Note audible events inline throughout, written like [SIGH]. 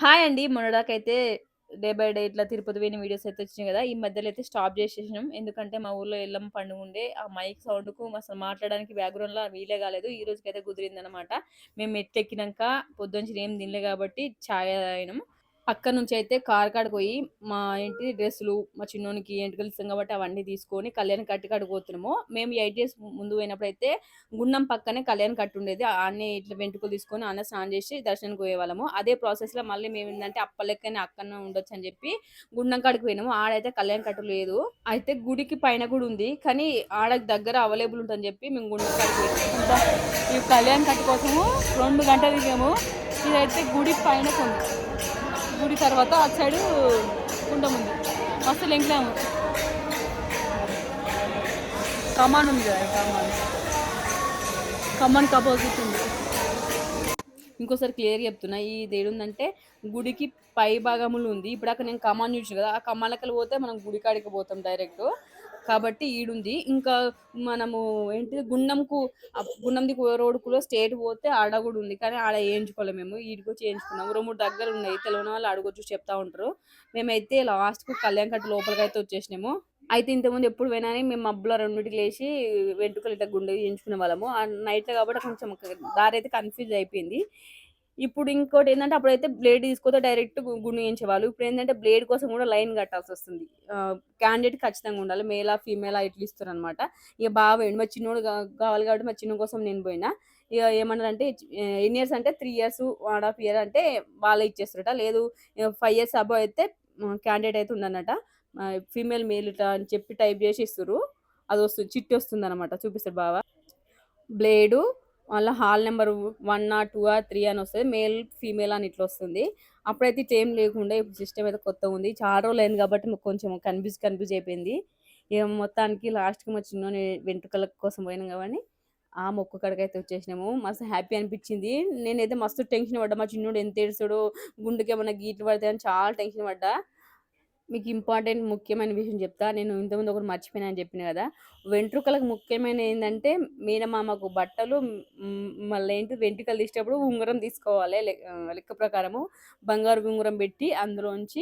Hi అండి. మొన్నడాకైతే day by day ఇట్లా తిరుపతి పోయిన వీడియోస్ అయితే వచ్చినాయి కదా ఈ మధ్యలో అయితే స్టాప్ చేసేసినాం ఎందుకంటే మా ఊర్లో ఎల్లమ్మ పండుగుండే. ఆ మైక్ సౌండ్‌కు అసలు మాట్లాడడానికి బ్యాక్‌గ్రౌండ్‌లో వీలే కాలేదు ఈ రోజుకైతే కుదిరిందనమాట. మేము మెట్లెక్కినంక పొద్దున్నుంచి ఏం తినలే గాబట్టి చాయ్ అక్కడ నుంచి అయితే కార్ కాడికి పోయి మా ఏంటి డ్రెస్సులు, మా చిన్నోనికి ఎంటికలు ఇస్తాం కాబట్టి అవన్నీ తీసుకొని కళ్యాణ కట్టి కాడికి పోతున్నాము. మేము ఎయిట్ డేస్ ముందు పోయినప్పుడైతే గుండం పక్కనే కళ్యాణ కట్టు ఉండేది. అన్ని ఇట్లా వెంట్రుకలు తీసుకొని అన్న స్నానం చేసి దర్శనానికి పోయేవాళ్ళము. అదే ప్రాసెస్‌లో మళ్ళీ మేమేందంటే అప్ప లెక్కనే అక్కడనే ఉండొచ్చని చెప్పి గుండం కాడికి పోయినాము. ఆడైతే కళ్యాణ కట్టు లేదు. అయితే గుడికి పైన కూడా ఉంది. కానీ ఆడకి దగ్గర అవైలబుల్ ఉంటుందని చెప్పి మేము గుండం కాడికి పోయినాము. ఈ కళ్యాణ కట్టు కోసము రెండు గంటలు దిగాము ఇదైతే గుడి పైనకుంది. గుడి తర్వాత అటు సైడు గుండం ఉంది. మస్తు లెంగినాము. కమాన్ ఉంది కదా! కమాన్. కమాన్‌కి అపోజిట్ ఉంది. ఇంకోసారి క్లియర్ చెప్తున్నా. ఇదేడుందంటే గుడికి పై భాగములు ఉంది. ఇప్పటిదాకా నేను కమాన్ చూసాను కదా! ఆ కమాన్‌లకెళ్ళి పోతే మనం గుడి కాడికి పోతాం డైరెక్ట్ కాబట్టి ఈడుంది. ఇంకా మనము ఏంటిది గుండంకు గుండంది రోడ్డుకులో స్టేట్ పోతే ఆడ కూడా ఉంది. కానీ ఆడ వేయించుకోలేము మేము. ఈడికొచ్చి ఏయించుకున్నాం. 2, 3 దగ్గరున్నాయి. తెలవని వాళ్ళు అడగొచ్చు చెప్తా ఉంటారు. మేమైతే లాస్ట్‌కు కళ్యాణ్ కట్ట లోపలికి అయితే వచ్చేసినాము. అయితే ఇంతకుముందు ఎప్పుడు పోయినా మేము మబ్బులో రెండింటికి లేచి వెంట్రుకలు ఇట్లా గుండె చేయించుకునే వాళ్ళము. నైట్‌లో కాబట్టి కొంచెం దారి అయితే కన్‌ఫ్యూజ్ అయిపోయింది. ఇప్పుడు ఇంకోటి ఏంటంటే అప్పుడైతే బ్లేడ్ తీసుకపోతే డైరెక్ట్ గుండు చేయించేవాళ్ళు. ఏంటంటే బ్లేడ్ కోసం కూడా లైన్ కట్టాల్సి వస్తుంది క్యాండిడేట్ ఖచ్చితంగా ఉండాలి. మేలా, ఫీమేలా ఇట్లా ఇస్తారనమాట. ఇక బాగా పోయిండు. మా చిన్నోడు కావాలి కాబట్టి మా చిన్న కోసం నేను పోయినా. ఇక ఏమన్నారంటే ఎన్ని ఇయర్స్ అంటే three years, one half year అంటే వాళ్ళే ఇచ్చేస్తారట. లేదు ఫైవ్ ఇయర్స్ అబోవ్ అయితే క్యాండిడేట్ అయితే ఉండనట. ఫీమేల్, మేల్ ఇట్లా అని చెప్పి టైప్ చేసి ఇస్తుండ్రు అది వస్తుంది చిట్టి వస్తుందనమాట. చూపిస్తాడు బావ. బ్లేడు మళ్ళీ హాల్ నెంబర్ వన్ ఆ టూ ఆ త్రీ అని వస్తుంది మేల్, ఫీమేల్ అని ఇట్లా వస్తుంది. అప్పుడైతే ఇట్లా ఏం ఇప్పుడు సిస్టమ్ అయితే కొత్తగుంది. చాలా రోజులయింది కాబట్టి మాకు కొంచెం కన్‌ఫ్యూజ్ కన్‌ఫ్యూజ్ అయిపోయింది. ఇక మొత్తానికి లాస్ట్‌కి మా చిన్నోని వెంట్రుకల కోసం పోయినాం కాబట్టి ఆ మొక్క కాడికైతే వచ్చేసినాము. మస్తు హ్యాపీ అనిపించింది. నేనైతే మస్తు టెన్షన్ పడ్డా. మా చిన్నోడు ఎంత ఏడుస్తాడో, ఏమైనా గీట్లు పడతాయని చాలా టెన్షన్ పడ్డా. మీకు ఇంపార్టెంట్ ముఖ్యమైన విషయం చెప్తా. నేను ఇంతకుముందు ఒకటి మర్చిపోయినా అని చెప్పిన కదా! వెంట్రుకలకు ముఖ్యమైన ఏంటంటే మీనమామకు బట్టలు మళ్ళీ ఏంటి వెంట్రుకలు తీసేటప్పుడు ఉంగరం తీసుకోవాలి. లెక్క ప్రకారము. బంగారు ఉంగరం పెట్టి అందులోంచి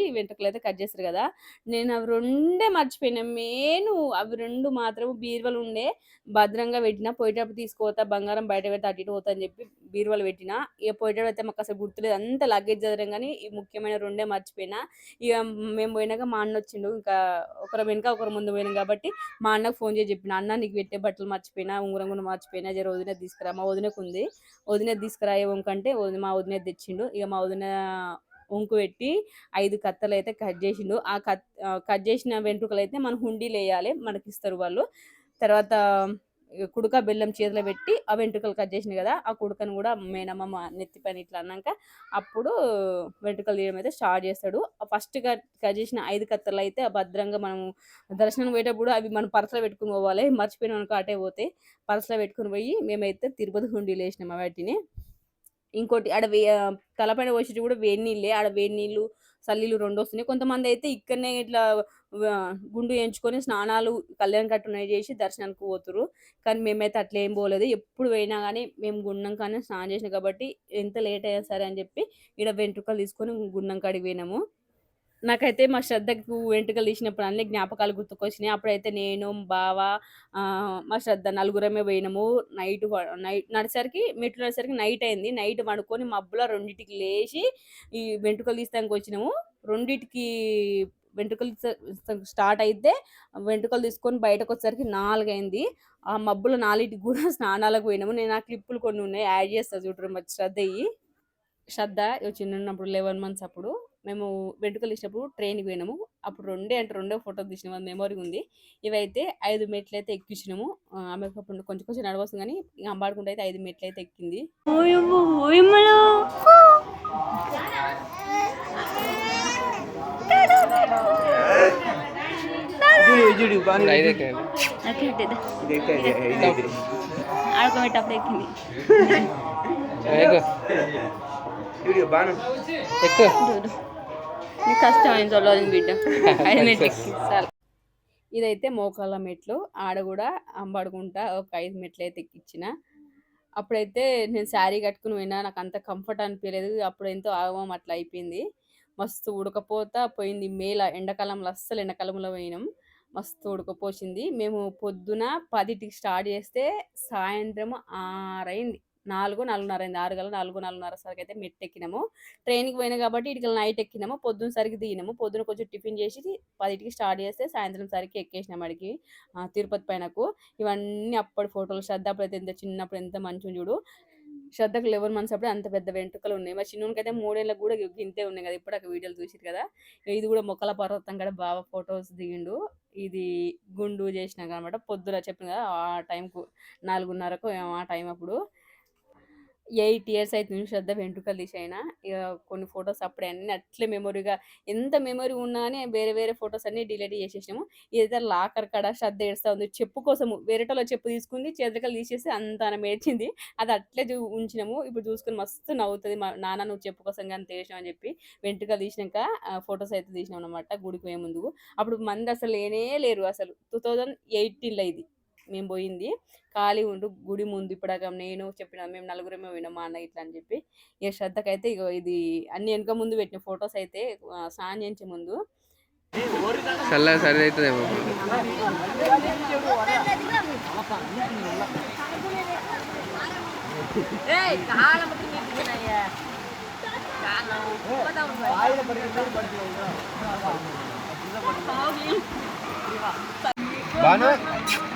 అయితే కట్ చేస్తారు కదా! నేను అవి రెండే మర్చిపోయినా. మెయిన్ అవి రెండు మాత్రం బీరువలు ఉండే. భద్రంగా పెట్టినా. పోయేటప్పుడు తీసుకుపోతా. బంగారం బయట పెడితే అటు ఇటు పోతా అని చెప్పి బీరువలు పెట్టినా. ఇక పోయేటప్పుడు అయితే మాకు అసలు గుర్తులేదు. అంత లగేజ్ సదరంగానే ఈ ముఖ్యమైన రెండే మర్చిపోయినా. ఇక మేము పోయినా పోయినాక మా అన్న వచ్చిండు ఇంకా ఒకరం వెనక, ఒకరు ముందు పోయినాం కాబట్టి మా అన్నకు ఫోన్ చేసి చెప్పిన. "అన్న నీకు పెట్టే బట్టలు మర్చిపోయినా. ఉంగరం కూడా మర్చిపోయినా. జర వదిన తీసుకురా." మా వదినకు ఉంది వదిన తీసుకురా ఏ వంకంటే వదిన మా వదిన తెచ్చిండు. ఇక మా వదిన వంకు పెట్టి ఐదు కత్తలు అయితే కట్ చేసిండు. ఆ కత్ కట్ చేసిన వెంట్రుకలు అయితే మనం వేయాలి మనకి ఇస్తారు వాళ్ళు. తర్వాత కుడక, బెల్లం చేతిలో పెట్టి ఆ వెంట్రుకలు కట్ చేసింది కదా! ఆ కుడుకను కూడా మేనమ్మ నెత్తి పైన ఇట్లా అన్నాక అప్పుడు వెంట్రుకలు తీయడం అయితే స్టార్ట్ చేస్తాడు. ఫస్ట్ కట్ కట్ చేసిన 5 అయితే భద్రంగా మనం దర్శనం పోయేటప్పుడు అవి మనం పర్స్‌లో పెట్టుకొని పోవాలి. మర్చిపోయినామనుకో అటే పోతే పర్స్‌లో పెట్టుకొని పోయి మేమైతే తిరుపతి హుండీలో వేసినాం వాటిని. ఇంకోటి ఆడ వే తలపైన పోసేటివి కూడా వేడి నీళ్ళే. ఆడ వేడి నీళ్ళు, సల్లీలు రెండు వస్తున్నాయి. కొంతమందయితే ఇక్కడనే ఇట్లా గుండు ఎంచుకొని స్నానాలు కళ్యాణ్ కట్టున్నయి చేసి దర్శనానికి పోతుర్రు. కానీ మేమైతే అట్లా ఏం పోలేదు. ఎప్పుడు పోయినా కానీ మేము గుండం కానీ స్నానం చేసినాం కాబట్టి ఎంత లేట్ అయినా సరే అని చెప్పి ఈడ వెంట్రుకలు తీసుకొని గుండం కాడికి పోయినాము. నాకైతే మా శ్రద్ధకు వెంట్రుకలు తీసినప్పుడు అన్ని జ్ఞాపకాలు గుర్తుకొచ్చినాయి. అప్పుడైతే నేను, బావ మా శ్రద్ధ నలుగురమే పోయినాము. నైట్ నైట్ నడిసరికి మెట్లు నడిసరికి నైట్ అయింది. నైట్ పడుకొని మబ్బుల రెండింటికి లేచి ఈ వెంట్రుకలు తీస్తానికి వచ్చినాము. రెండింటికి వెంట్రుకలు స్టార్ట్ అయితే వెంట్రుకలు తీసుకొని బయటకొచ్చేసరికి 4 అయింది. ఆ మబ్బుల నాలుగింటికి కూడా [LAUGHS] స్నానాలకు పోయినాము. నేను ఆ క్లిప్పులు కొన్ని ఉన్నాయి. యాడ్ చేస్తా చూడుర్రి మా శ్రద్ధయి. శ్రద్ధ ఇగో చిన్నగున్నప్పుడు 11 మంత్స్ అప్పుడు మేము వెంట్రుకలు తీసినప్పుడు ట్రైన్‌కి పోయినాము. అప్పుడు రెండే అంటే రెండే ఫోటోలు తీసినాం. అది మెమరీ ఉంది. ఇవైతే 5 మెట్లయితే ఎక్కించినాము. ఆహ్, ఆమెకు అప్పుడు కొంచెం కొంచెం నడవొస్తుంది ఇగ అంబాడుకుంట అయితే 5 మెట్లయితే ఎక్కింది. ఓయమ్మో! ఓయమ్మలో! చూడు బాగా ఐదెక్కండి నాకెట్టిదా? ఇది ఆడుకోబెట్టప్పుడు ఎక్కింది. చూడు బాను ఎక్కు చూడు. నీకు కష్టమైంది చదవాలి బిడ్డ. ఐదు మెట్లు. ఇదైతే మోకాళ్ళ మెట్లు. ఆడ గూడా అంబాడుకుంటా ఒక 5 మెట్లయితే ఎక్కించిన. అప్పుడైతే నేను శారీ కట్టుకుని పోయినా నాకు అంత కంఫర్ట్ అనిపించలేదు అప్పుడు ఎంతో ఆగమం అట్లా అయిపోయింది మస్తు ఉడకపోత పోయింది మేల ఎండాకాలంలో అస్సలు ఎండాకాలంలో పోయినాం మస్తు ఉడకపోసింది మేము పొద్దున పదిటికి స్టార్ట్ చేస్తే సాయంత్రం ఆరైంది నాలుగు నాలుగున్నర అయింది. ఆరు గల నాలుగు నాలుగున్నర సరికి అయితే మెట్టు ఎక్కినాము ట్రైన్కి పోయినా కాబట్టి ఇటుకల నైట్ ఎక్కినాము. పొద్దున సరికి దిగినాము. పొద్దున కొంచెం టిఫిన్ చేసి పదిటికి స్టార్ట్ చేస్తే సాయంత్రం సరికి ఎక్కేసినాం అడిగి తిరుపతి పైనకు. ఇవన్నీ అప్పటి ఫోటోలు. శ్రద్ధ అప్పుడైతే ఎంత చిన్నప్పుడు ఎంత మంచిగా చూడు. శ్రద్ధకు లెవెన్ మంత్స్ అప్పుడు అంత పెద్ద వెంట్రుకలు ఉన్నాయి. మా చిన్నకి అయితే మూడేళ్ళకి కూడా ఇంతే ఉన్నాయి కదా. ఇప్పుడు అక్కడ వీడియోలు చూసిరు కదా. ఇది కూడా మొక్కల పర్వతం కూడా బాగా ఫొటోస్ దిగిండు. ఇది గుండు చేసినాక అనమాట పొద్దున చెప్పిన కదా ఆ టైంకు నాలుగున్నరకు ఆ టైం అప్పుడు. ఎయిట్ ఇయర్స్ అవుతుంది శ్రద్ధ వెంట్రుకలు తీసైనా ఇక కొన్ని ఫొటోస్ అప్పుడే అన్ని అట్లే మెమొరీగా ఎంత మెమొరీ ఉన్నా అని వేరే వేరే ఫొటోస్ అన్ని డిలీట్ చేసేసాము ఇదైతే లాకర్ కాడ శ్రద్ధ ఏడుస్తూ ఉంది చెప్పు కోసము వేరేటోళ్ళ చెప్పు తీసుకుంది చేతికలు తీసేసి అంత మేడ్చింది అది అట్లే చూ- ఉంచినాము. ఇప్పుడు చూసుకుని మస్తు నవ్వుతుంది మా నాన్న నువ్వు చెప్పు కోసం కానీ తీసినావు అని చెప్పి వెంట్రుకలు తీసినాక ఫొటోస్ అయితే తీసినాం అనమాట గుడికి పోయే ముందు అప్పుడు మంది అసలు లేనే లేరు అసలు. టూ థౌజండ్ ఎయిటీన్లో ఇది. మేము పోయింది. ఖాళీ ఉండు గుడి ముందు ఇప్పుడు నేను చెప్పిన మేము నలుగురమే పోయినాం మా అన్న ఇట్లా అని చెప్పి. ఇక శ్రద్ధకైతే ఇగో ఇది అన్ని వెనక ముందు పెట్టిన ఫొటోస్ అయితే స్నానం చేయించే ముందు. చల్ల సరి అవుతుందేమో బాను? ఎటుగా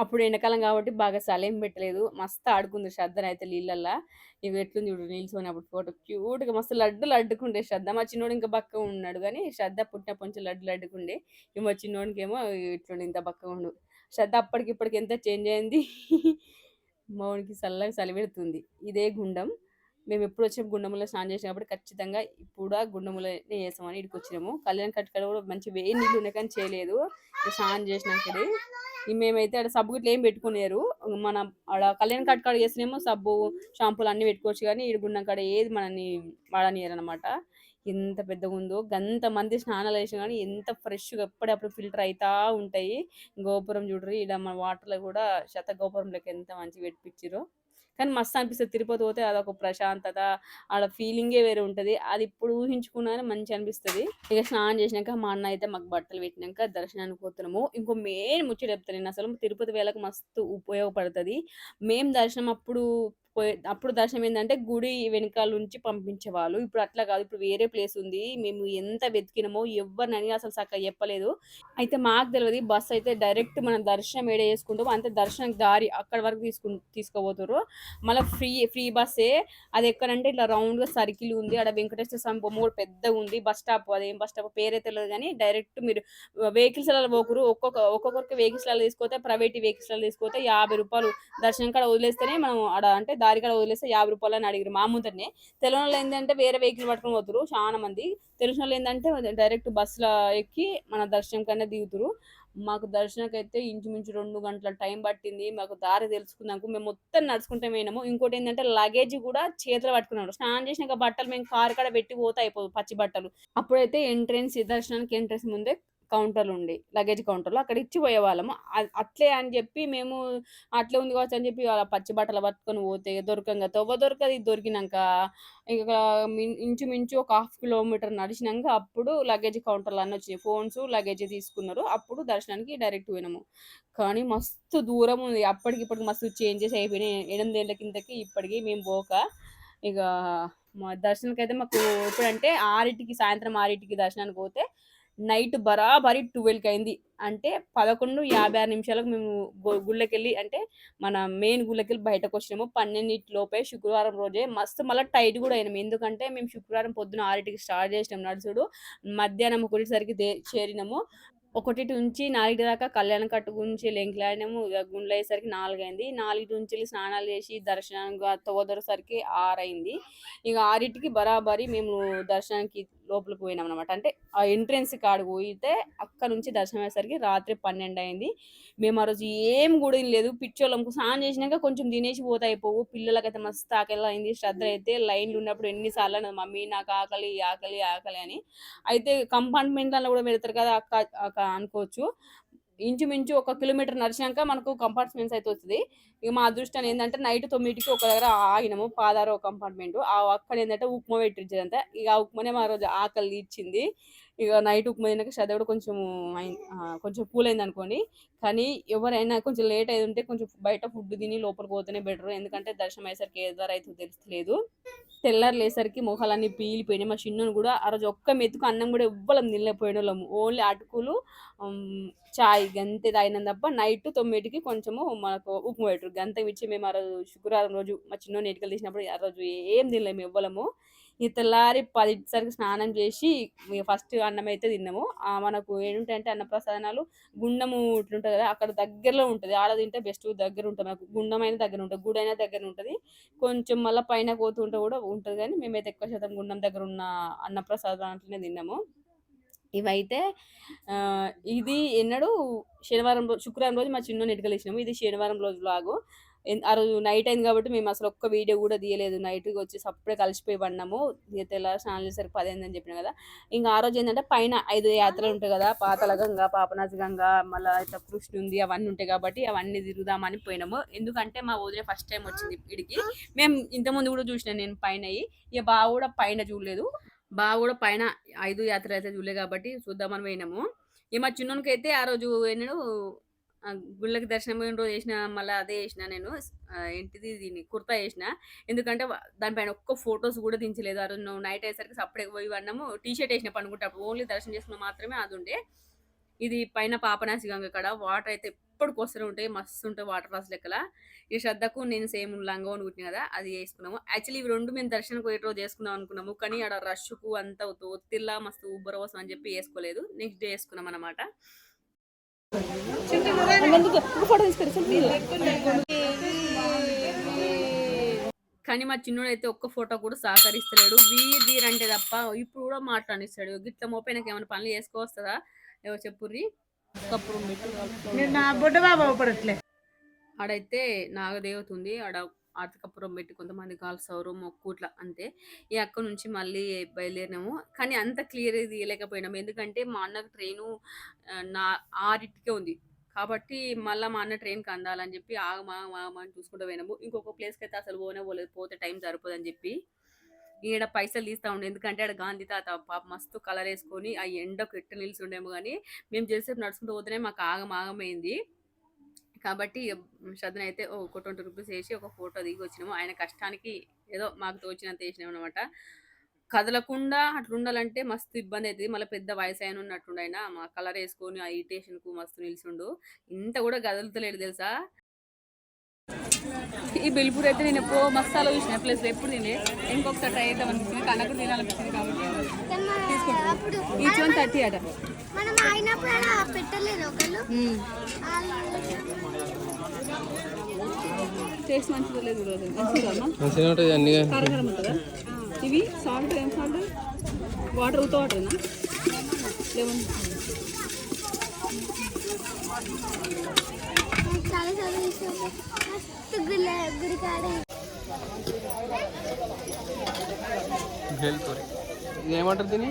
అప్పుడు ఎండాకాలం కాబట్టి బాగా సలేం పెట్టలేదు. మస్తు ఆడుకుంది శ్రద్ధన అయితే నీళ్ళల్లా. ఇవి ఎట్లుంది చూడు నిల్చొని అప్పుడు ఫోటో క్యూట్గా మస్తు లడ్డు లడ్డుకుండే శ్రద్ధ. మా చిన్నోడు ఇంకా బక్క ఉన్నాడు కానీ శ్రద్ధ పుట్టిన నుంచి లడ్డు లడ్డుకుండే ఇక మా చిన్నోడికి ఏమో ఇట్లుండి ఇంత బక్క ఉండు. శ్రద్ధ అప్పటికి ఇప్పటికి ఎంత చేంజ్ అయింది? మౌనికి చల్లగా చలి పెడుతుంది. ఇదే గుండం. మేము ఎప్పుడు వచ్చాము గుండంలో స్నానం చేసినప్పుడు ఖచ్చితంగా ఇప్పుడు గుండములో చేసామని ఇక్కడికి వచ్చినాము. కళ్యాణ్ కట్టుకడ కూడా మంచి వేడి నీళ్ళు ఉన్నాయి కానీ చేయలేదు. స్నానం చేసినాకది మేమైతే ఆడ సబ్బు గిట్ల ఏం పెట్టుకునేరు. మన ఆడ కళ్యాణ్ కట్ చేసినేమో సబ్బు షాంపూలు అన్నీ పెట్టుకోవచ్చు కానీ ఈడు గుండం కాడ ఏది మనని వాడనియరు అనమాట ఎంత పెద్దగా ఉందో గంత మంది స్నానాలు వేసినా కానీ ఎంత ఫ్రెష్గా ఎప్పుడప్పుడు ఫిల్టర్ అవుతా ఉంటాయి. గోపురం చూడరు ఈడ మన వాటర్లో కూడా శత గోపురంలోకి ఎంత మంచిగా పెట్టించారో కానీ మస్తు అనిపిస్తుంది తిరుపతి పోతే అదొక ప్రశాంతత ఆడ ఫీలింగే వేరే ఉంటుంది. అది ఇప్పుడు ఊహించుకున్నా మంచి అనిపిస్తుంది. ఇక స్నానం చేసినాక మా అన్న అయితే మాకు బట్టలు పెట్టినాక దర్శనానికి పోతున్నాము. ఇంకో మెయిన్ ముచ్చట చెప్తాను నేను. అసలు తిరుపతి వేళకు మస్తు ఉపయోగపడుతుంది. మేము దర్శనం అప్పుడు పోయే అప్పుడు దర్శనం ఏంటంటే గుడి వెనకాల నుంచి పంపించేవాళ్ళు ఇప్పుడు అట్లా కాదు ఇప్పుడు వేరే ప్లేస్ ఉంది. మేము ఎంత వెతికినామో ఎవరిని అసలు చక్కగా చెప్పలేదు. అయితే మాకు తెలియదు బస్ అయితే డైరెక్ట్ మనం దర్శనం ఏడ చేసుకుంటాం అంతే దర్శనం దారి అక్కడ వరకు తీసుకు తీసుకోబోతున్నారు మళ్ళీ ఫ్రీ ఫ్రీ బస్సే. అది ఎక్కడంటే ఇట్లా రౌండ్గా సర్కిల్ ఉంది. అక్కడ వెంకటేశ్వర స్వామి బొమ్మ కూడా పెద్దగా ఉంది బస్ స్టాప్ అదేం బస్ స్టాప్ పేరే తెలియదు కానీ డైరెక్ట్ మీరు వెహికల్స్లలో పోకురు ఒక్కొక్క ఒక్కొక్కరికి వెహికల్స్లలో తీసుకొస్తే ప్రైవేట్ వెహికల్స్లలో తీసుకొస్తే యాభై రూపాయలు దర్శనం కాడ వదిలేస్తేనే మనం ఆడ అంటే దారి కాడ వదిలేస్తే యాభై రూపాయలు అని అడిగారు మా ముందరనే. తెలియని వాళ్ళు ఏంటంటే వేరే వెహికల్ పట్టుకుని పోతురు చాలా మంది. తెలిసిన వాళ్ళు ఏంటంటే డైరెక్ట్ బస్సులో ఎక్కి మన దర్శనం కన్నా దిగుతురు మాకు దర్శనకి అయితే ఇంచుమించు రెండు గంటల టైం పట్టింది. మాకు దారి తెలుసుకున్నాక మేము మొత్తం నడుచుకుంటే పోయినాము. ఇంకోటి ఏంటంటే లగేజ్ కూడా చేతులు పట్టుకున్నాడు స్నానం చేసినాక బట్టలు మేము కారు కాడ పెట్టి పోతే అయిపోదు పచ్చి బట్టలు. అప్పుడైతే ఎంట్రెన్స్ దర్శనానికి ఎంట్రెన్స్ ముందే కౌంటర్లు ఉండి లగేజ్ కౌంటర్లో అక్కడ ఇచ్చి పోయేవాళ్ళము అట్లే అని చెప్పి మేము అట్లే ఉంది కావచ్చు అని చెప్పి వాళ్ళ పచ్చి బట్టలు పట్టుకొని పోతే దొరకంగా తవ్వ దొరకది దొరికినాక ఇక ఇంచుమించు ఒక హాఫ్ కిలోమీటర్ నడిచినాక అప్పుడు లగేజ్ కౌంటర్లు అన్నీ వచ్చినాయి. ఫోన్స్ లగేజ్ తీసుకున్నారు. అప్పుడు దర్శనానికి డైరెక్ట్ పోయినాము. కానీ మస్తు దూరం ఉంది. అప్పటికి ఇప్పటికి మస్తు చేంజెస్ అయిపోయినాయి. ఎనిమిదేళ్ళ కిందకి ఇప్పటికి మేము పోక ఇక మా దర్శనానికి అయితే మాకు ఎప్పుడంటే ఆరింటికి సాయంత్రం ఆరింటికి దర్శనానికి పోతే నైట్ బరాబరి ట్వెల్వ్కి అయింది అంటే పదకొండు యాభై ఆరు నిమిషాలకు మేము గుళ్ళకెళ్ళి గుళ్ళకి వెళ్ళి అంటే మన మెయిన్ గుళ్ళకి వెళ్ళి బయటకు వచ్చినాము పన్నెండింటి లోపే శుక్రవారం రోజే. మస్తు మళ్ళీ టైట్ కూడా అయినాము. ఎందుకంటే మేము శుక్రవారం పొద్దున ఆరింటికి స్టార్ట్ చేసినాం నడుచుడు మధ్యాహ్నం ఒకటిసరికి దే చేరినాము. ఒకటి నుంచి నాలుగు దాకా కళ్యాణ కట్టు గురించి లెంకిలాడినాము ఇక గుండ్లు అయ్యేసరికి నాలుగు నాలుగు నుంచి వెళ్ళి స్నానాలు చేసి దర్శనం తోదరసరికి ఆరైంది. ఇక ఆరింటికి బరాబరి మేము దర్శనానికి లోపలికి పోయినాం అనమాట అంటే ఆ ఎంట్రెన్స్ కాడ పోయితే అక్కడ నుంచి దర్శనం అయ్యేసరికి రాత్రి పన్నెండు అయింది. మేము ఆ రోజు ఏం కూడా లేదు. పిచ్చోళ్ళంకు స్నానం చేసినాక కొంచెం తినేసి పోతే అయిపోవు. పిల్లలకైతే మస్తు ఆకలి అయింది. శ్రద్ధ అయితే లైన్లు ఉన్నప్పుడు ఎన్నిసార్లు అన్నది మమ్మీ నాకు ఆకలి ఆకలి ఆకలి అని. అయితే కంపార్ట్మెంట్లలో కూడా పెడతారు కదా అక్క అక్క అనుకోవచ్చు. ఇంచుమించు ఒక కిలోమీటర్ నడిచాక మనకు కంపార్ట్మెంట్స్ అయితే వస్తుంది. ఇక మా అదృష్టం ఏంటంటే నైట్ తొమ్మిదికి ఒక దగ్గర ఆగినాము పాదారో కంపార్ట్మెంట్ ఆ అక్కడ ఏంటంటే ఉప్మా పెట్టించదంతా ఇక ఆ ఉప్మానే మా రోజు ఆకలి తీర్చింది. ఇక నైట్ ఉప్మా తిన్నాక శ్రద్ధ కూడా కొంచెం కొంచెం కూల్ అయింది అనుకోండి కానీ ఎవరైనా కొంచెం లేట్ అయి ఉంటే కొంచెం బయట ఫుడ్ తిని లోపలికి పోతేనే బెటర్. ఎందుకంటే దర్శనం అయ్యేసరికి ఏ ద్వారా అయితే తెలుస్తలేదు. తెల్లారు లేసరికి మొహాలన్నీ పీలిపోయినాయి. మా చిన్నను కూడా ఆ రోజు ఒక్క మెతుకు అన్నం కూడా ఇవ్వలేము నిల్లపోయిన వాళ్ళము ఓన్లీ అటుకులు చాయ్ గంతే తాగినాం తప్ప నైట్ తొమ్మిదికి కొంచెము మనకు ఉప్మా పెట్టరు గంత ఇచ్చి మేము ఆ రోజు శుక్రవారం రోజు మా చిన్న ఎటుకలు తీసినప్పుడు ఆ రోజు ఏం తినలేము ఇవ్వలేము ఈ తెల్లారి పదిసరికి స్నానం చేసి ఫస్ట్ అన్నం అయితే తిన్నాము మనకు ఏంటంటే అన్నప్రసాదనాలు గుండము ఇట్లుంటుంది కదా అక్కడ దగ్గరలో ఉంటుంది. ఆడ తింటే బెస్ట్ దగ్గర ఉంటుంది మనకు గుండం అయినా దగ్గర ఉంటుంది గుడి అయినా దగ్గర ఉంటుంది కొంచెం మళ్ళీ పైన పోతుంటే కూడా ఉంటుంది కానీ మేమైతే ఎక్కువ శాతం గుండం దగ్గర ఉన్న అన్నప్రసాదం అంటేనే తిన్నాము. ఇవైతే ఇది ఎన్నడూ శనివారం రోజు శుక్రవారం రోజు మా చిన్న ఎటుకలు ఇచ్చినాము ఇది శనివారం రోజు లాగు. ఆ రోజు నైట్ అయింది కాబట్టి మేము అసలు ఒక్క వీడియో కూడా తీయలేదు. నైట్కి వచ్చి సప్పుడే కలిసిపోయి పడినాము ఇక తెల్లారి స్నానం చేసరికి పది అయిందని చెప్పిన కదా. ఇంకా ఆ రోజు ఏంటంటే పైన ఐదు యాత్రలు ఉంటాయి కదా. పాతల గంగ పాపనాథ గంగ మళ్ళీ ఇట్లా కృష్ణ ఉంది అవన్నీ ఉంటాయి కాబట్టి అవన్నీ తిరుగుదామని పోయినాము. ఎందుకంటే మా వదిలే ఫస్ట్ టైం వచ్చింది ఇడికి మేము ఇంతకుముందు కూడా చూసిన నేను పైన ఇక బావ కూడా పైన చూడలేదు. బావ కూడా పైన ఐదు యాత్ర అయితే చూడలేదు కాబట్టి చూద్దామని పోయినాము. ఇక మా చిన్నోనికి అయితే ఆ రోజు నేను గుళ్ళకి దర్శనం పోయిన రోజు వేసిన మళ్ళీ అదే వేసిన నేను ఏంటిది దీన్ని కుర్తా వేసిన ఎందుకంటే దానిపైన ఒక్క ఫొటోస్ కూడా దించలేదు. ఆ రోజు నువ్వు నైట్ అయ్యేసరికి సపరేట్ పోయి అన్నాము టీ షర్ట్ వేసిన పనుకుంటే ఓన్లీ దర్శనం చేసుకున్న మాత్రమే అది ఉండే. ఇది పైన పాపనాసి గంగ కాడ. వాటర్ అయితే ఎప్పటికి వస్తూనే ఉంటాయి. మస్తు ఉంటాయి వాటర్ ఫాల్స్ లెక్కల. ఈ శ్రద్ధకు నేను సేమ్ లంగా కుట్టిన కదా అది వేసుకున్నాము యాక్చువల్లీ ఇవి రెండు మేము దర్శనం పోయే రోజు వేసుకుందాం అనుకున్నాము. కానీ ఆడ రష్కు అంత ఒత్తిల్లా మస్తు ఉబ్బర కోసం అని చెప్పి వేసుకోలేదు. నెక్స్ట్ డే వేసుకున్నాం అనమాట ఫోటో కానీ మా చిన్నోడు అయితే ఒక్క ఫోటో కూడా సహకరిస్తలేడు. వీర్ వీర్ అంటే తప్ప ఇప్పుడు కూడా మాట్లాడిస్తాడు. గిట్ల మోపైనకి ఏమైనా పనులు చేసుకోవస్తుందా ఏవో చెప్పుర్రి? కప్పుడు పెట్టు నా బుడ్డ బాబు అవపడట్లే. ఆడైతే నాగదేవత ఉంది. ఆడ ఆటకపురం పెట్టి కొంతమంది కాల్సవరు మొక్కు ఇట్లా అంతే. ఈ అక్క నుంచి మళ్ళీ బయలుదేరినాము. కానీ అంత క్లియర్ తీయలేకపోయినాము ఎందుకంటే మా అన్నకు ట్రైను నా ఆరింటికే ఉంది. కాబట్టి మళ్ళీ మా అన్న ట్రైన్కి అందాలని చెప్పి ఆగమా అని చూసుకుంటూ పోయినాము. ఇంకొక ప్లేస్కి అయితే అసలు పోనే పోలేదు. పోతే టైం సరిపోదని చెప్పి ఈడ పైసలు తీస్తా ఉండే. ఎందుకంటే ఆడ గాంధీ తాత పాప మస్తు కలర్ వేసుకొని ఆ ఎండకు ఎట్ట నిలిచి ఉండేమో కానీ మేము చేసేపు నడుచుకుంటూ పోతేనే మాకు ఆగం ఆగమైంది కాబట్టి శ్రద్ధన అయితే ఒక ట్వంటీ రూపీస్ వేసి ఒక ఫోటో దిగి వచ్చినాము. ఆయన కష్టానికి ఏదో మాకు తోచినంత వేసినాము అనమాట కదలకుండా అట్లా ఉండాలంటే మస్తు ఇబ్బంది అవుతుంది మళ్ళీ పెద్ద వయసు అయిన ఉన్నట్టుండు ఆయన మా కలర్ వేసుకొని ఆ ఇరిటేషన్కు కు మస్తు నిలిచిండు ఇంత కూడా కదులుతలేడు తెలుసా? ఈ బెల్పూర్ అయితే నేను ఎప్పుడో మస్తాలో చూసిన ప్లేస్ ఎప్పుడు తినే ఇంకొకసారి ట్రై చేద్దాం అనిపిస్తుంది. కన్నా కూడా తినాలనిపిస్తుంది కాబట్టి. ఈచ్ వన్ థర్టీ అట. మనం అయినప్పుడు అలా పెట్టలేదు ఒకళ్ళు. టేస్ట్ మంచిగా లేదు ఉంటుంది అన్ని. ఉంటుందా? ఇవి సాల్ట్ ఏం సాల్ట్? వాటర్ ఉత్త వాటర్నా లెమన్ చాలా చాలా ఇష్టం మస్తు గుల్ల గురికాడ. ఇది ఏమంటారు దీన్ని?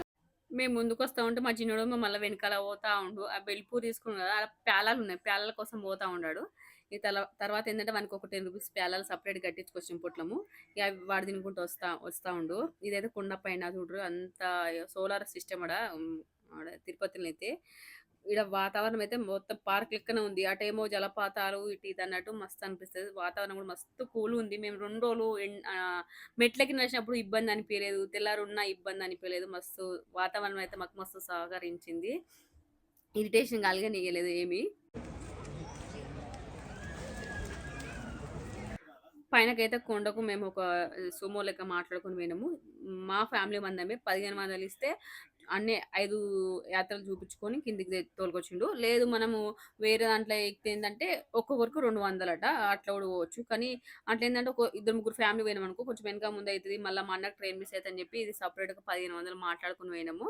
మేము ముందుకు వస్తా ఉంటే మా చిన్నోడు మళ్ళీ వెనకాల పోతా ఉండు. ఆ బెల్పూరి తీసుకుని కదా అలా ప్యాలాలు ఉన్నాయి. ప్యాలాల కోసం పోతా ఉన్నాడు ఈ తల తర్వాత ఏంటంటే మనకి ఒక టెన్ రూపీస్ ప్యాలాలు సపరేట్ కట్టించుకొచ్చిన పొట్లము. ఇక అవి వాడు తినుకుంటూ వస్తా వస్తా ఉండు. ఇదైతే కొండ పైన చూడరు అంత సోలార్ సిస్టమ్ ఆడ తిరుపతిలో అయితే ఈడ వాతావరణం అయితే మొత్తం పార్క్ లెక్కనే ఉంది. అటేమో జలపాతాలు ఇటు ఇది అన్నట్టు మస్తు అనిపిస్తుంది వాతావరణం కూడా మస్తు కూల్ ఉంది. మేము రెండు రోజులు ఎన్ నడిచినప్పుడు ఇబ్బంది అనిపించలేదు తెల్లారున్నా ఇబ్బంది అనిపించలేదు మస్తు వాతావరణం అయితే మాకు మస్తు సహకరించింది. ఇరిటేషన్ కలిగనీయలేదు ఏమీ పైనకైతే కొండకు మేము ఒక సుమో లెక్క మాట్లాడుకొని పోయినాము. మా ఫ్యామిలీ మందమే 15 మందలిస్తే అన్నీ ఐదు యాత్రలు చూపించుకొని కిందికి తోలుకొచ్చిండు. లేదు మనము వేరే దాంట్లో ఎక్కితే ఏంటంటే ఒక్కొక్కరికి రెండు వందలట అట్లా కూడా పోవచ్చు. కానీ అట్లా ఏంటంటే ఒక ఇద్దరు ముగ్గురు ఫ్యామిలీ పోయినామనుకో కొంచెం వెనక ముందు అవుతుంది మళ్ళీ మా అన్నకు ట్రైన్ మిస్ అవుతుందని చెప్పి ఇది సపరేట్గా పదిహేను వందలు మాట్లాడుకుని పోయినాము.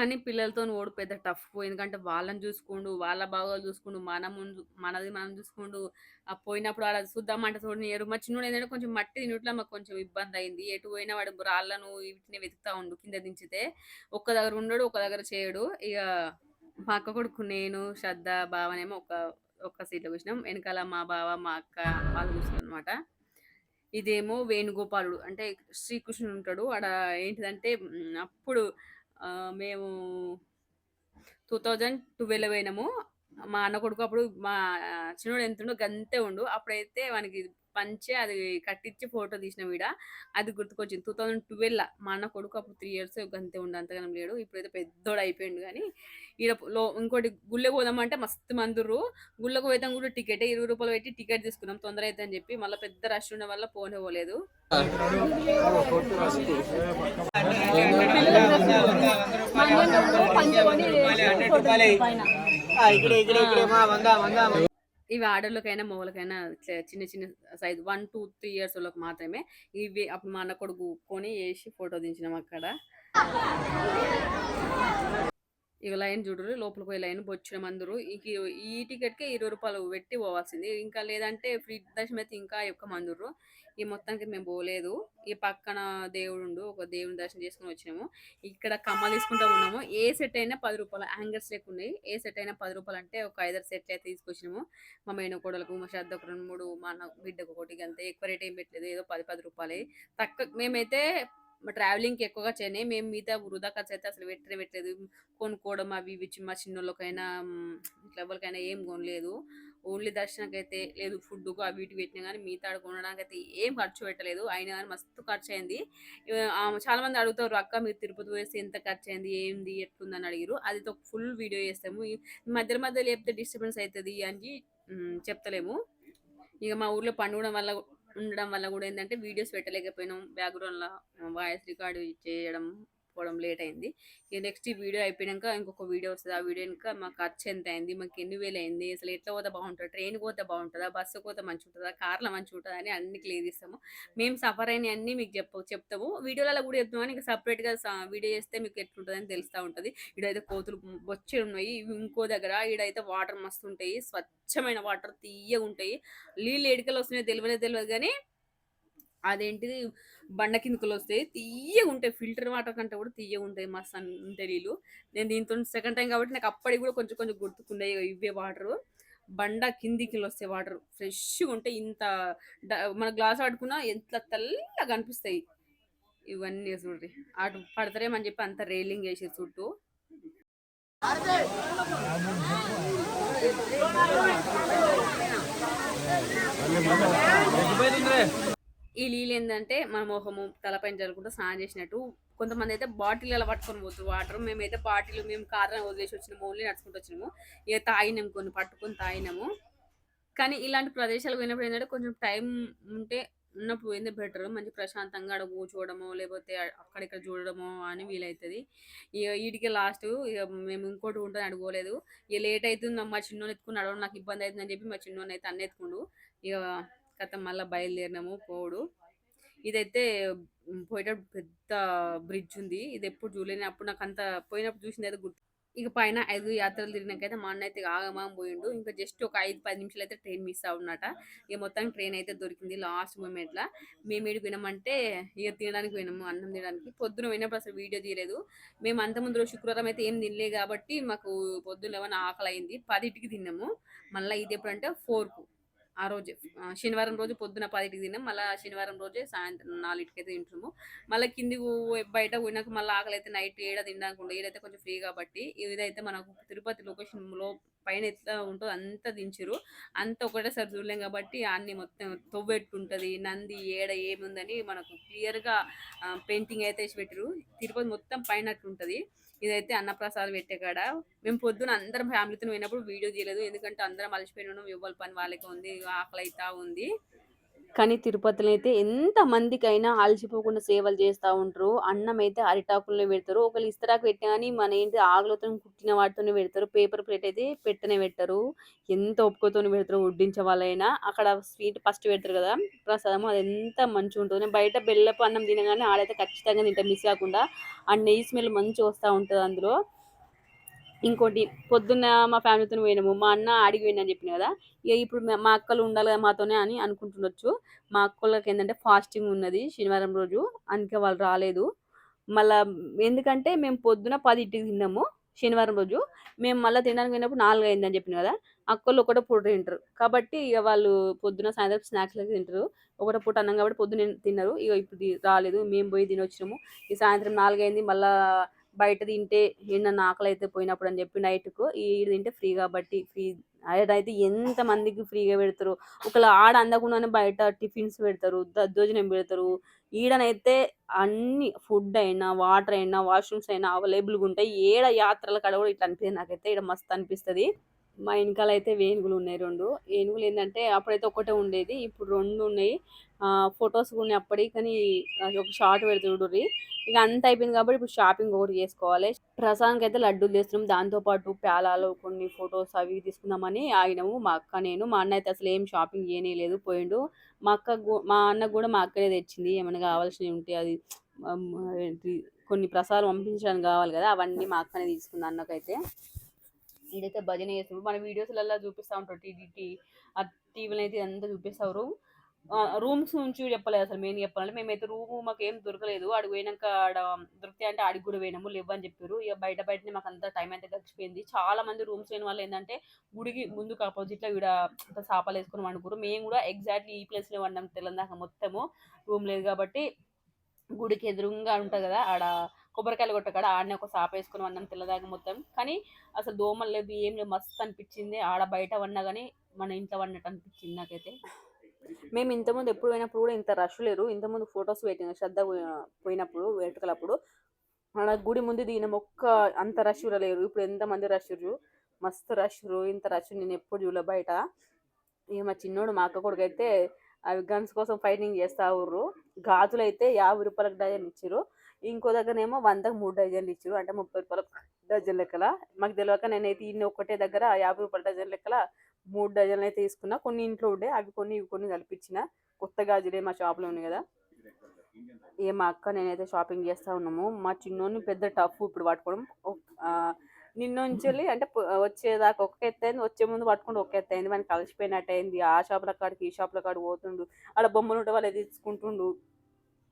కానీ పిల్లలతోని ఓడి పెద్ద టఫ్. ఎందుకంటే వాళ్ళని చూసుకుండు, వాళ్ళ బాగోలు చూసుకుండు, మనము మనది మనం చూసుకుండు, ఆ పోయినప్పుడు అలా చూద్దామంటే చూడనియ్యరు. మా చిన్నోడు ఏంటంటే కొంచెం మట్టి తినట్లో మాకు కొంచెం ఇబ్బంది అయింది ఎటు పోయినా వాడు రాళ్ళను వీటిని వెతుకుతా ఉండు కింద దించితే. ఒక్క దగ్గర ఉండడు, ఒక దగ్గర చేయడు. ఇక మా అక్క కొడుకు, నేను, శ్రద్ధ, బావనేమో ఒక ఒక్క సీట్‌లో కూర్చున్నాం. వెనకాల మా బావ, మా అక్క వాళ్ళు కూర్చున్నారనమాట. ఇదేమో వేణుగోపాలుడు అంటే శ్రీకృష్ణుడు ఉంటాడు. ఆడ ఏంటిదంటే అప్పుడు అప్పుడు ఆహ్, మేము 2012 పోయినాము. మా అన్న కొడుకు అప్పుడు మా చిన్నోడు ఎంతుండో గంతే ఉండు. అప్పుడైతే వానికి పంచే అది కట్టించి ఫోటో తీసిన వీడ అది గుర్తుకొచ్చింది. 2012ల మా అన్న కొడుకు అప్పుడు త్రీ ఇయర్స్ అంతే ఉండే అంతగానం లేడు. ఇప్పుడైతే పెద్దోడు అయిపోయిండు కానీ ఈడ లో ఇంకోటి గుళ్ళకు పోదామంటే మస్తు మందుర్రు. గుళ్ళకు పోతాం కూడా టికెట్ ఇరవై రూపాయలు పెట్టి టికెట్ తీసుకున్నాం. తొందర అయితదని చెప్పి. మళ్ళీ పెద్ద రష్ ఉండడం వల్ల పోనే పోలేదు. ఇవి ఆడోళ్ళకైనా, మగోళ్ళకైనా చిన్న చిన్న సైజ్ 1, 2, 3 ఇయర్స్ ఓళ్ళకి మాత్రమే. ఇవి అప్పుడు మా అన్న కొడుకు కొని వేసి ఫోటో దించినాం అక్కడ. ఇక లైన్ చూడరు లోపలికి పోయి లైన్ బొచ్చెడు మందురు. ఇక ఈ టికెట్‌కే ఇరవై రూపాయలు పెట్టి పోవాల్సింది. ఇంకా లేదంటే ఫ్రీ దర్శనం అయితే ఇంకా ఎక్కువ మందురు ఈ మొత్తానికి మేము పోలేదు. ఈ పక్కన దేవుడుండు. ఒక దేవుని దర్శనం చేసుకొని వచ్చినాము. ఇక్కడ కమ్మలు తీసుకుంటూ ఉన్నాము. ఏ సెట్ అయినా రూ. 10 హ్యాంగర్స్ ఉన్నాయి ఏ సెట్ అయినా పది రూపాయలు అంటే ఒక 5, 6 సెట్లు అయితే తీసుకొచ్చినాము. మా మేనకోడలకు, మా శ్రద్ధ ఒక రెండు మూడు మా అన్న బిడ్డకు ఒకటి అంతే ఎక్కువ రేట్ ఏం పెట్టలేదు. ఏదో పది పది రూపాయలే తక్కువ మేమైతే ట్రావెలింగ్‌కి ఎక్కువగా చేయనే. మేము మిగతా వృధా ఖర్చు అయితే అసలు పెట్టనే పెట్టలేదు. కొనుక్కోవడం అవి ఇవి మా చిన్నోళ్ళకైనా ఇట్లా ఎవరికైనా ఏం కొనలేదు. ఓన్లీ అయితే లేదు ఫుడ్‌కు అవి ఇటు పెట్టినా కానీ మిగతా కొనడానికి అయితే ఏం ఖర్చు పెట్టలేదు. అయినా కానీ మస్తు ఖర్చు అయింది ఆహ్, చాలా మంది అడుగుతారు "అక్క మీరు తిరుపతి వేస్తే ఎంత ఖర్చయింది? ఏంది? ఎట్లుందని" అడిగారు అది ఒక ఫుల్ వీడియో చేస్తాము. మధ్య మధ్యలో లేపితే డిస్టర్బెన్స్ అవుతుంది అని చెప్తలేము. ఇక మా ఊర్లో పండుగ వల్ల ఉండడం వల్ల కూడా ఏంటంటే వీడియోస్ పెట్టలేకపోయినాం. బ్యాక్గ్రౌండ్లో వాయిస్ రికార్డ్ చేయడం పోవడం లేట్ అయింది. ఇక నెక్స్ట్ ఈ వీడియో అయిపోయినాక ఇంకొక వీడియో వస్తుంది ఆ వీడియో ఇంకా మా ఖర్చు ఎంత అయింది? మాకు ఎన్ని వేలు అయింది? అసలు ఎట్లా పోతే బాగుంటుంది ట్రైన్ పోతే బాగుంటుందా బస్సు పోతే మంచిగుంటదా? కార్‌లో మంచిగుంటదా? అని అన్ని క్లియర్ చేస్తాము. మేము సఫర్ అయినయన్నీ మీకు చెప్ప చెప్తాము. వీడియోలలో కూడా చెప్తాము కానీ ఇంకా సపరేట్గా వీడియో చేస్తే మీకు ఎట్లుంటుందని తెలుస్తా ఉంటుంది ఈడైతే కోతులు బొచ్చెడున్నాయి. ఇంకో దగ్గర ఈడైతే వాటర్ మస్తుంటాయి. స్వచ్ఛమైన వాటర్ తియ్యగుంటాయి. నీళ్ళు ఎడికలు వస్తున్నాయో తెలవనే తెలియదు కానీ అదేంటిది బండ కిందకులు వస్తాయి తీయగా తియ్యగుంటాయి. ఫిల్టర్ వాటర్ కంటే కూడా తియ్యగుంటాయి. మస్తు ఉంటాయి నీళ్ళు. నేను దీంతో సెకండ్ టైం కాబట్టి నాకు అప్పటికి కూడా కొంచెం కొంచెం గుర్తుకున్నాయి. ఇవే వాటర్ వాటరు. బండ వస్తాయి వాటర్. ఫ్రెష్‌గా ఉంటాయి. ఇంత మన గ్లాస్ పట్టుకున్నా ఎంత తెల్లగా కనిపిస్తాయి. ఇవన్నీ చూడండి అటు పడతారేమని చెప్పి అంత రైలింగ్ ఏసిర్రు చుట్టూ. ఈ నీళ్ళు ఏంటంటే మన మొహము, తలపైన జల్లుకుంటూ స్నానం చేసినట్టు. కొంతమంది అయితే బాటిల్ అలా పట్టుకొని పోతారు వాటర్. మేమైతే బాటిల్ మేము కారణం వదిలేసి వచ్చినాము. ఓన్లీ నడుచుకుంటూ వచ్చినాము. ఇక తాగినాం కొన్ని పట్టుకొని తాగినాము. కానీ ఇలాంటి ప్రదేశాలకు పోయినప్పుడు ఏంటంటే కొంచెం టైం ఉంటే ఉన్నప్పుడు ఏందో బెటర్. మంచి ప్రశాంతంగా అక్కడ కూర్చోవడమో, లేకపోతే అక్కడ ఇక్కడ చూడడమో అని వీలవుతుంది ఇక వీటికి లాస్ట్ ఇక మేము ఇంకోటి ఉంటుంది ఆడికి ఇక లేట్ అవుతుంది మా చిన్నోని ఎత్తుకొని నడవడం నాకు ఇబ్బంది అవుతుందని చెప్పి మా చిన్నోడిని అయితే అన్న ఎత్తుకుండు. ఖతం మళ్ళీ బయలుదేరినాము పోడు ఇదైతే పోయేటప్పుడు పెద్ద బ్రిడ్జ్ ఉంది. ఇది ఎప్పుడు చూడలేను. అప్పుడు నాకు అంత పోయినప్పుడు చూసిందైతే గుర్తు ఇక పైన ఐదు యాత్రలు తిరిగినాకైతే మా అన్న అయితే ఆగమాగం పోయిండు. ఇంకా జస్ట్ ఒక ఐదు పది నిమిషాలు అయితే ట్రైన్ మిస్ అవునట ఇక మొత్తం ట్రైన్ అయితే దొరికింది లాస్ట్ మూమెంట్లో మేము ఏడికి పోయినామంటే ఇక తినడానికి పోయినాము అన్నం తినడానికి. పొద్దున పోయినప్పుడు అసలు వీడియో తీయలేదు. మేము అంత ముందు రోజు శుక్రవారం అయితే ఏం తినలే కాబట్టి మాకు పొద్దున్న ఏమైనా ఆకలి అయింది. పదింటికి తిన్నాము. మళ్ళీ ఇది ఎప్పుడంటే ఫోర్కు ఆ రోజు శనివారం రోజు పొద్దున పదింటికి తిన్నాం. మళ్ళీ శనివారం రోజే సాయంత్రం నాలుగింటికైతే అయితే తింటున్నాము. మళ్ళీ కింది బయట పోయినాక మళ్ళీ ఆకలి అయితే నైట్ ఏడ తినడానికి ఉండదు ఏడైతే కొంచెం ఫ్రీ కాబట్టి ఇదైతే మనకు తిరుపతి లొకేషన్లో పైన ఎట్లా ఉంటుందో అంత దించరు అంత ఒకటేసారి చూడలేం కాబట్టి అన్ని మొత్తం తొవ్వెట్టుంటది నంది ఏడ ఏముందని మనకు క్లియర్గా పెయింటింగ్ అయితే వేసి పెట్టరు తిరుపతి మొత్తం పైనట్టు ఉంటుంది ఇదైతే అన్నప్రసాద్ పెట్టే కాడ మేము పొద్దున అందరం ఫ్యామిలీతో పోయినప్పుడు వీడియో తీయలేదు. ఎందుకంటే అందరం అలసిపోయినాం ఇవ్వాలి పని వాళ్ళకి ఉంది. ఆకలి అవుతా ఉంది. కానీ తిరుపతిలో అయితే ఎంత మందికైనా అలసిపోకుండా సేవలు చేస్తూ ఉంటారు. అన్నం అయితే అరిటాకుల్లో పెడతారు. ఒకళ్ళు ఇస్తరాకు పెట్టినా కానీ మన ఏంటి ఆగులతో కుట్టిన వాటితోనే పెడతారు. పేపర్ ప్లేట్ అయితే పెట్టనే పెట్టరు. ఎంత ఒప్పుకోతో పెడతారు వడ్డించే వాళ్ళైనా. అక్కడ స్వీట్ ఫస్ట్ పెడతారు కదా ప్రసాదం అది ఎంత మంచిగా ఉంటుంది. బయట బెల్లపు అన్నం తినగానే ఆడైతే ఖచ్చితంగా తింటాం మిస్ కాకుండా. ఆ నెయ్యి స్మెల్ మంచిగా వస్తూ ఉంటుంది అందులో. ఇంకోటి పొద్దున్న మా ఫ్యామిలీతో పోయినాము. మా అన్న అడిగి పోయిందని చెప్పిన కదా ఇక ఇప్పుడు మా- అక్కలు ఉండాలి కదా మాతోనే అని అనుకుంటుండొచ్చు. మా అక్కలకి ఏంటంటే ఫాస్టింగ్ ఉన్నది శనివారం రోజు అందుకే వాళ్ళు రాలేదు. మళ్ళా ఎందుకంటే మేము పొద్దున పదింటికి తిన్నాము శనివారం రోజు. మేము మళ్ళీ తినడానికి పోయినప్పుడు నాలుగు అయిందని చెప్పిన కదా అక్కలు ఒకటే పూట తింటారు. కాబట్టి ఇక వాళ్ళు పొద్దున సాయంత్రం స్నాక్స్ లెక్క తింటారు. ఒకటే పూట అన్నం కాబట్టి పొద్దున తిన్నారు. ఇక ఇప్పుడు రాలేదు. మేము పోయి తినొచ్చినాము. ఈ సాయంత్రం నాలుగు అయింది. మళ్ళా బయట తింటే ఏంటన్నా ఆకలి అయితే పోయినప్పుడు అని చెప్పి నైట్కు ఈ తింటే ఫ్రీ కాబట్టి ఫ్రీ అదైతే ఎంత మందికి ఫ్రీగా పెడతారు? ఒకవేళ ఆడ అందకుండానే బయట టిఫిన్స్ పెడతారు దద్దోజనం పెడతారు. ఈడనైతే అన్ని ఫుడ్ అయినా వాటర్ అయినా వాష్రూమ్స్ అయినా అవైలబుల్గా ఉంటాయి ఏడ యాత్రల కాడ కూడా ఇట్లా అనిపిస్తుంది నాకైతే. ఇక్కడ మస్తు అనిపిస్తుంది. మా వెనకాల అయితే వేణుగులు ఉన్నాయి రెండు. ఏనుగులు ఏంటంటే అప్పుడైతే ఒకటే ఉండేది ఇప్పుడు రెండు ఉన్నాయి. ఫొటోస్ ఉన్నాయి అప్పటి కానీ అది ఒక షార్ట్ పెడుతుడుర్రి ఇక అంత అయిపోయింది కాబట్టి ఇప్పుడు షాపింగ్ ఒకటి చేసుకోవాలి. ప్రసాద్కి అయితే లడ్డూలు చేస్తున్నాం. దాంతోపాటు ప్యాలాలో కొన్ని ఫొటోస్ అవి తీసుకుందామని ఆగినాము. మా అక్క నేను మా అన్న అయితే అసలు ఏం షాపింగ్ చేయలేదు పోయిండు. మా అక్క మా అన్నకు కూడా మా అక్కడే తెచ్చింది. ఏమైనా కావాల్సినవి ఉంటే అది కొన్ని ప్రసాదాలు పంపించడానికి కావాలి కదా. అవన్నీ మా అక్కనే తీసుకుంది అన్నకైతే. ఇదైతే భజన చేస్తున్నారు మన వీడియోస్లలో చూపిస్తూ ఉంటారు. టీడీటీ ఆ టీవీలో అయితే ఇదంతా చూపిస్తారు. రూమ్స్ నుంచి చెప్పలేదు అసలు మేము చెప్పాలంటే. మేమైతే రూమ్ మాకు ఏం దొరకలేదు. అడిగి పోయినాక ఆడ దొరికితే అంటే అడిగి కూడా పోయినాము. లేవు అని చెప్పారు. ఇక బయట బయటనే మాకు అంత టైం అయితే గడిచిపోయింది. చాలా మంది రూమ్స్ లేని వాళ్ళు ఏంటంటే గుడికి ముందుకు ఆపోజిట్లో ఇక్కడ సాపాలు వేసుకుని వండుకోరు మేము కూడా ఎగ్జాక్ట్లీ ఈ ప్లేస్లో వండాం తెలంగాణ మొత్తము. రూమ్ లేదు కాబట్టి గుడికి ఎదురుగా ఉంటుంది కదా ఆడ కొబ్బరికాయలు కొట్టకాడ ఆడనే ఒక సాప వేసుకొని వన్నాం తెల్లదాకా మొత్తం. కానీ అసలు దోమలు లేదు ఏం లేదు మస్తు అనిపించింది. ఆడ బయట వన్నా కానీ మన ఇంట్లో వండటం అనిపించింది నాకైతే. మేము ఇంతకుముందు ఎప్పుడు పోయినప్పుడు కూడా ఇంత రష్ లేరు. ఇంతకుముందు ఫొటోస్ పెట్టిన శ్రద్ధ పోయి- పోయినప్పుడు వేటుకలప్పుడు మన గుడి ముందు దిగిన ఒక్క అంత రష్ కూడా లేరు. ఇప్పుడు ఎంతమంది రష్ మస్తు రష్ ఇంత రష్ నేను ఎప్పుడు చూడలే బయట. ఇక మా చిన్నోడు మా అక్క కొడుకు అయితే అవి గన్స్ కోసం ఫైటింగ్ చేస్తా ఉర్రు. గాజులు అయితే యాభై రూపాయలకు డజన్ ఇచ్చారు ఇంకో దగ్గరేమో వందకు మూడు డజన్లు ఇచ్చారు అంటే ముప్పై రూపాయలకు డజన్ లెక్కల. మాకు తెలియక నేనైతే ఇన్ని ఒక్కటే దగ్గర యాభై రూపాయల డజన్ లెక్కల మూడు డజన్లు అయితే తీసుకున్నా. కొన్ని ఇంట్లో ఉండే అవి కొన్ని ఇవి కొన్ని కలిపించిన కొత్త గాజులే మా షాప్లో ఉన్నాయి కదా. ఏ మా అక్క నేనైతే షాపింగ్ చేస్తా ఉన్నాము. మా చిన్నోని పెద్ద టఫ్ ఇప్పుడు పట్టుకోవడం. ఒక్- ఆ, నిన్న నుంచి వెళ్ళి అంటే వచ్చేదాకా ఒక ఎత్తు అయింది వచ్చే ముందు పట్టుకుంటూ ఒక ఎత్తు అయింది. మనకి కలిసిపోయినట్టు అయింది ఆ షాపుల కాడికి ఈ షాపుల కాడికి పోతుండు. ఆడ బొమ్మలు ఉంటే వాళ్ళు తీసుకుంటుండు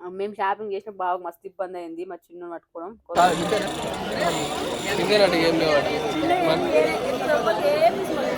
మేము షాపింగ్ చేసిన బాగా మస్తు ఇబ్బంది అయింది మా చిన్న పట్టుకోవడం. ఏం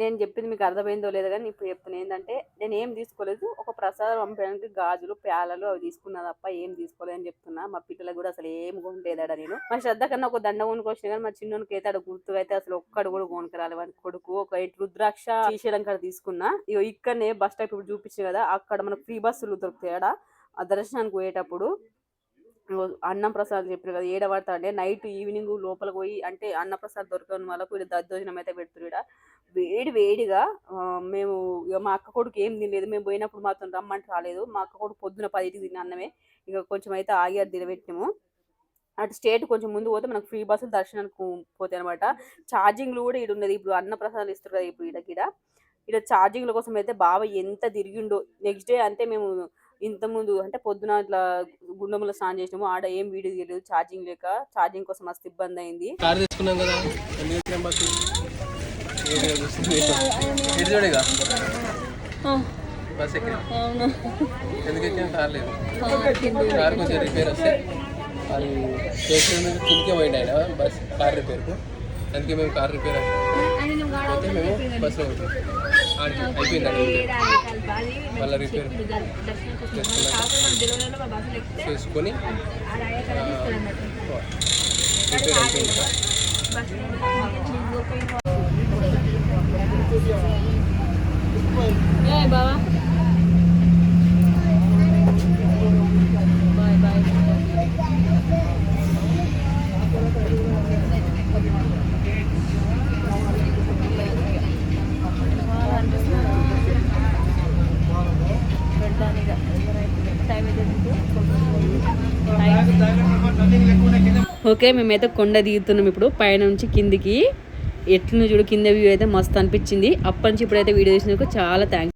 నేను చెప్పింది మీకు అర్థమైందో లేదో కానీ ఇప్పుడు చెప్తున్నా. ఏంటంటే నేను ఏం తీసుకోలేదు. ఒక ప్రసాదం పంపడానికి గాజులు ప్యాలలు అవి తీసుకున్నా తప్ప ఏం తీసుకోలేదు అని చెప్తున్నా. మా పిల్లలకు కూడా అసలు ఏం కొనలేదాడ నేను. మా శ్రద్ధ కన్నా ఒక దండ కొనుకొచ్చిన కానీ మా చిన్నోనికి అయితే ఆడ గుర్తుగా అయితే అసలు ఒక్కడు కూడా కొనుకరాలి వాడి కొడుకు ఒక రుద్రాక్ష శ్రీశైలం కాడ తీసుకున్నా. ఇగో ఇక్కడనే బస్ స్టాప్ ఇప్పుడు చూపించింది కదా అక్కడ మనకు ఫ్రీ బస్సులు దొరుకుతాయి ఆడ. ఆ దర్శనానికి పోయేటప్పుడు అన్నం ప్రసాద్ చెప్పారు కదా ఏడ అంటే నైట్ ఈవినింగ్ లోపల పోయి అంటే అన్నప్రసాద్ దొరకడం దొరకని వాళ్ళకు ఇక్కడ దద్దోజనం అయితే పెడుతురు ఈడ. వేడి వేడిగా మేము ఇక మా అక్క కొడుకు ఏం తినలేదు. మేము పోయినప్పుడు మాత్రం రమ్మంటే రాలేదు. మా అక్క కొడుకు పొద్దున పదింటికి తిన్న అన్నమే. ఇక కొంచెం అయితే ఆగి అది తినబెట్టినాము అటు స్టేట్ కొంచెం ముందు పోతే మనకు ఫ్రీ బస్సులు దర్శనానికి పోతాయి అనమాట ఛార్జింగ్లు కూడా ఇక్కడ ఉన్నది ఇప్పుడు అన్నప్రసాదాలు ఇస్తారు కదా ఇప్పుడు ఇడకిడ ఈడ. ఇక్కడ ఛార్జింగ్ల కోసం అయితే బాబా ఎంత తిరిగిండో నెక్స్ట్ డే అంటే మేము ఇంతకుముందు అంటే పొద్దున ఇట్లా గుండెములో స్నానం చేసినాము. ఆడ ఏం వీడియో తీయలేదు. ఛార్జింగ్ లేక ఛార్జింగ్ కోసం మస్తు ఇబ్బంది అయింది. కార్ తీసుకున్నాం కదా. ఇటు చూడేగా బస్ ఎక్కాం అవును. ఎందుకు ఎక్కాం కార్ లేదు. కార్ కొంచెం రిపేర్ వస్తే. అది స్టేషన్ నుంచి కిందకే పోయింది ఆయన. బస్ కార్ రిపేర్కు. అందుకే మేము కార్ రిపేర్ అయితే మేము బస్సులో ఉంటాం అయిపోయింది మళ్ళీ రిపేర్. చేసుకొని రిపేర్ అయిపోయింది. బావా బాయ్ బాయ్ ఓకే మేమైతే కొండ దిగుతున్నాం ఇప్పుడు. పైన నుంచి కిందికి. ఎట్లున్న చూడు కింద వ్యూ అయితే మస్తు అనిపించింది. అప్పటి నుంచి ఇప్పుడైతే వీడియో చేసినందుకు చాలా థ్యాంక్స్